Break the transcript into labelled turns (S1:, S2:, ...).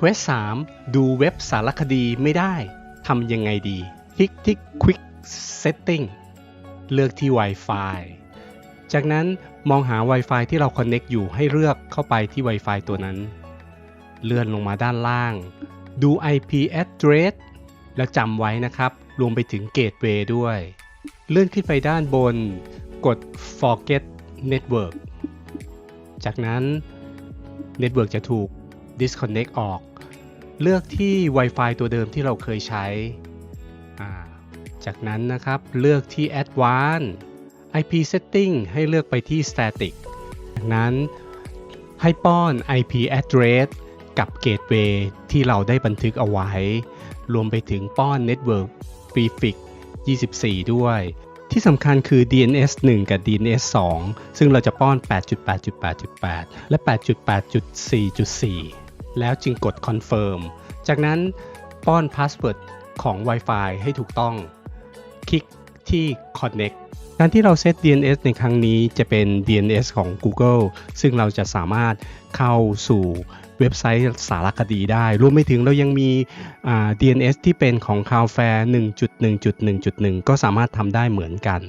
S1: Quest 3ดูเว็บสารคดีไม่ได้ทำยังไงดีคลิกที่ Quick Setting เลือกที่ Wi-Fi จากนั้นมองหา Wi-Fi ที่เรา Connect อยู่ให้เลือกเข้าไปที่ Wi-Fi ตัวนั้น เลื่อนลงมาด้านล่าง ดู IP address แล้วจำไว้นะครับ รวมไปถึง Gateway ด้วย เลื่อนขึ้นไปด้านบน กด Forget Network จากนั้น Network จะถูก disconnect ออก เลือกที่ Wi-Fi ตัวเดิมที่เราเคยใช้ จากนั้นนะครับเลือกที่ Advanced IP Setting ให้เลือกไปที่ Static จากนั้นให้ป้อน IP address กับ Gateway ที่เราได้บันทึกเอาไว้ รวมไปถึงป้อน Network Prefix 24 ด้วย ที่สำคัญคือ DNS 1 กับ DNS 2 ซึ่งเราจะป้อน 8.8.8.8 และ 8.8.4.4 แล้วจึงกด Confirm จากนั้นป้อน Password ของ Wi-Fi ให้ถูกต้อง คลิกที่ Connect การที่เราเซต DNS ในครั้งนี้จะเป็น DNS ของ Google ซึ่งเราจะสามารถเข้าสู่เว็บไซต์สารคดีได้ รวมไปถึงเรายังมี DNS ที่เป็นของ Cloudflare 1.1.1.1 ก็สามารถทำได้เหมือนกัน